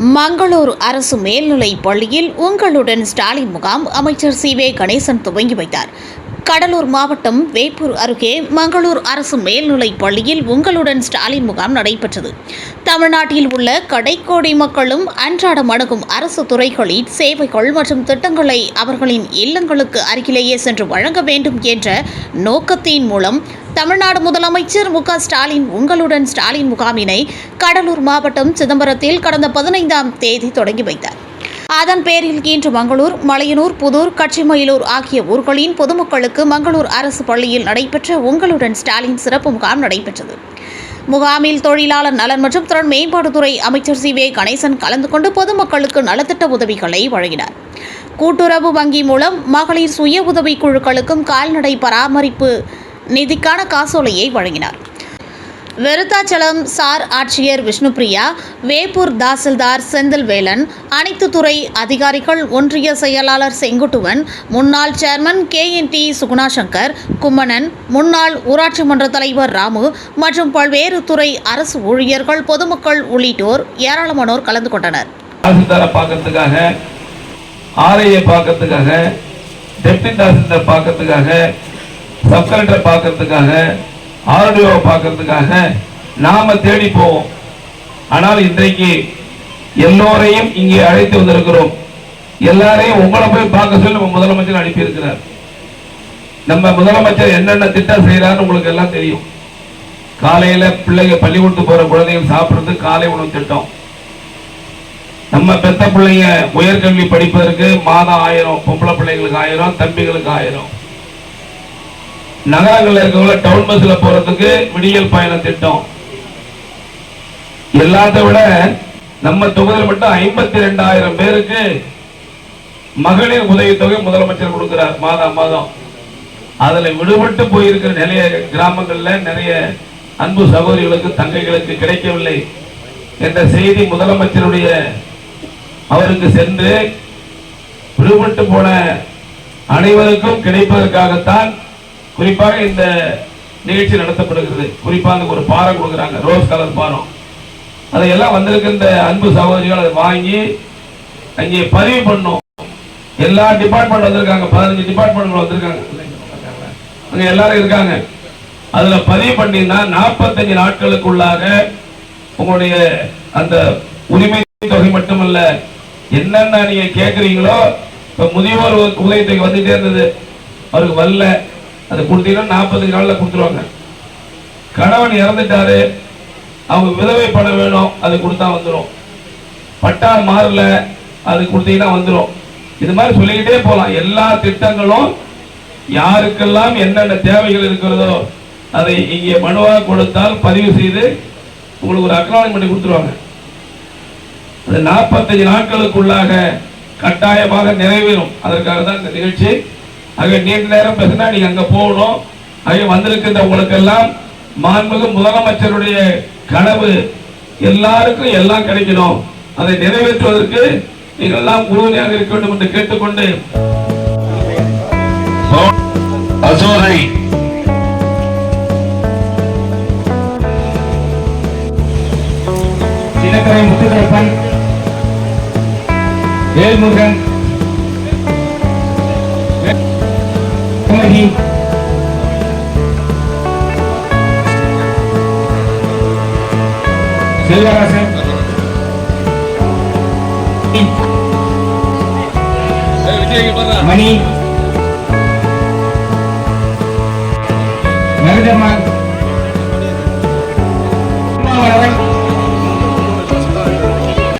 மங்களூர் அரசு மேல்நிலைப் பள்ளியில் உங்களுடன் ஸ்டாலின் முகாம் அமைச்சர் சி வே கணேசன் துவங்கி வைத்தார். கடலூர் மாவட்டம் வேப்பூர் அருகே மங்களூர் அரசு மேல்நிலைப் பள்ளியில் உங்களுடன் ஸ்டாலின் முகாம் நடைபெற்றது. தமிழ்நாட்டில் உள்ள கடைக்கோடி மக்களும் அன்றாடம் அணுகும் அரசு துறைகளின் சேவைகள் மற்றும் திட்டங்களை அவர்களின் இல்லங்களுக்கு அருகிலேயே சென்று வழங்க வேண்டும் என்ற நோக்கத்தின் மூலம் தமிழ்நாடு முதலமைச்சர் மு ஸ்டாலின் உங்களுடன் ஸ்டாலின் முகாமினை கடலூர் மாவட்டம் சிதம்பரத்தில் கடந்த பதினைந்தாம் தேதி தொடங்கி வைத்தார். அதன் பேரில் இன்று மங்களூர் மலையனூர் புதூர் கட்சிமயிலூர் ஆகிய ஊர்களின் பொதுமக்களுக்கு மங்களூர் அரசு பள்ளியில் நடைபெற்ற உங்களுடன் ஸ்டாலின் சிறப்பு முகாம் நடைபெற்றது. முகாமில் தொழிலாளர் நலன் மற்றும் திறன் மேம்பாட்டுத்துறை அமைச்சர் சி. வே. கணேசன் கலந்து கொண்டு பொதுமக்களுக்கு நலத்திட்ட உதவிகளை வழங்கினார். கூட்டுறவு வங்கி மூலம் மகளிர் சுய உதவி குழுக்களுக்கும் கால்நடை பராமரிப்பு நிதிக்கான காசோலையை வழங்கினார். விருத்தாச்சலம் சார் ஆட்சியர் விஷ்ணுபிரியா வேப்பூர் தாசில்தார் செந்தில்வேலன் அனைத்து துறை அதிகாரிகள் ஒன்றிய செயலாளர் செங்குட்டுவன் முன்னாள் chairman K N T Sugunashankar Kummanan முன்னாள் ஊராட்சி மன்ற தலைவர் ராமு மற்றும் பல்வேறு துறை அரசு ஊழியர்கள் பொதுமக்கள் உள்ளிட்டோர் ஏராளமானோர் கலந்து கொண்டனர். பார்க்கறதுக்காக ஆர்ஐயை பார்க்கறதுக்காக டெப்டி தாசில்தார் பார்க்கறதுக்காக சப் கலெக்டர் பார்க்கறதுக்காக ஆர்டிஓ பார்க்கறதுக்காக நாம தேடி போவோம். ஆனால் இன்றைக்கு எல்லோரையும் இங்கே அழைத்து வந்திருக்கிறோம். எல்லாரையும் உங்களை போய் பார்க்க சொல்லி நம்ம முதலமைச்சர் அனுப்பியிருக்கிறார். நம்ம முதலமைச்சர் என்னென்ன திட்டம் செய்யறாருன்னு உங்களுக்கு எல்லாம் தெரியும். காலையில பிள்ளைங்க பள்ளிக்கூடத்துக்கு போற குழந்தைகள் சாப்பிடுறது காலை உணவு திட்டம். நம்ம பெத்த பிள்ளைங்க உயர்கல்வி படிப்பதற்கு மாதம் ஆயிரம் பொம்பளை பிள்ளைங்களுக்கு ஆயிரம் தம்பிகளுக்கு ஆயிரம். நகரங்களில் இருக்கவங்கள டவுன் பஸ்ல போறதுக்கு விடியல் பயண திட்டம். எல்லாத்த விட நம்ம தொகுதியில் மட்டும் ஐம்பத்தி ரெண்டாயிரம் பேருக்கு மகளிர் உதவித்தொகை முதலமைச்சர் கொடுக்கிறார் மாதம் மாதம். அதுல விடுபட்டு போயிருக்கிற நிறைய கிராமங்கள்ல நிறைய அன்பு சகோதரிகளுக்கு தங்கைகளுக்கு கிடைக்கவில்லை என்ற செய்தி முதலமைச்சருடைய அவருக்கு சென்று விடுபட்டு போன அனைவருக்கும் கிடைப்பதற்காகத்தான் குறிப்பாக இந்த நிகழ்ச்சி நடத்தப்படுகிறது. குறிப்பாக அந்த ஒரு பாரம் கொடுக்குறாங்க. ரோஸ் கலர் பாரம் அதையெல்லாம் வந்திருக்கின்ற அன்பு சகோதரிகள் அதை வாங்கி அங்கே பதிவு பண்ணும். எல்லா டிபார்ட்மெண்ட் வந்திருக்காங்க. பதினஞ்சு டிபார்ட்மெண்ட் வந்திருக்காங்க. அங்கே எல்லாரும் இருக்காங்க. அதில் பதிவு பண்ணினா நாற்பத்தஞ்சு நாட்களுக்குள்ளாக உங்களுடைய அந்த உரிமை தொகை மட்டுமல்ல என்னென்ன நீங்கள் கேட்குறீங்களோ இப்போ முதியோர் உதவி தொகை வந்துட்டே இருந்தது. அவருக்கு வரல. அதை கொடுத்தீங்கன்னா நாற்பத்தஞ்சு நாள்ல கொடுத்துருவாங்க. கணவன் இறந்துட்டாரு அவங்க விதவை பணம் வேணும் அது கொடுத்தா வந்துடும் பட்டா மாறல அது கொடுத்தீங்கன்னா வந்துடும் இது மாதிரி சொல்லிக்கிட்டே போகலாம் எல்லா திட்டங்களும் யாருக்கெல்லாம் என்னென்ன தேவைகள் இருக்கிறதோ அதை இங்கே மனுவாக கொடுத்தால் பதிவு செய்து உங்களுக்கு ஒரு அக்னாலஜ்மெண்ட் கொடுத்துருவாங்க. அது நாற்பத்தஞ்சு நாட்களுக்குள்ளாக கட்டாயமாக நிறைவேறும். அதற்காக தான் இந்த நிகழ்ச்சி ஆக நீண்ட நேரம் பேசினா நீங்க அங்க போகணும். ஆக வந்திருக்கின்ற உங்களுக்கெல்லாம் மாண்புமிகு முதலமைச்சருடைய கனவு எல்லாருக்கும் எல்லாம் கிடைக்கணும். அதை நிறைவேற்றுவதற்கு நீங்கள் எல்லாம் உறுதுணையாக இருக்க வேண்டும் என்று கேட்டுக்கொண்டு. அசோரை சின்னக்கரை முத்துக்கருப்பன். வேல்முருகன். கோமதி செல்வராசன் மணி நரஜமான்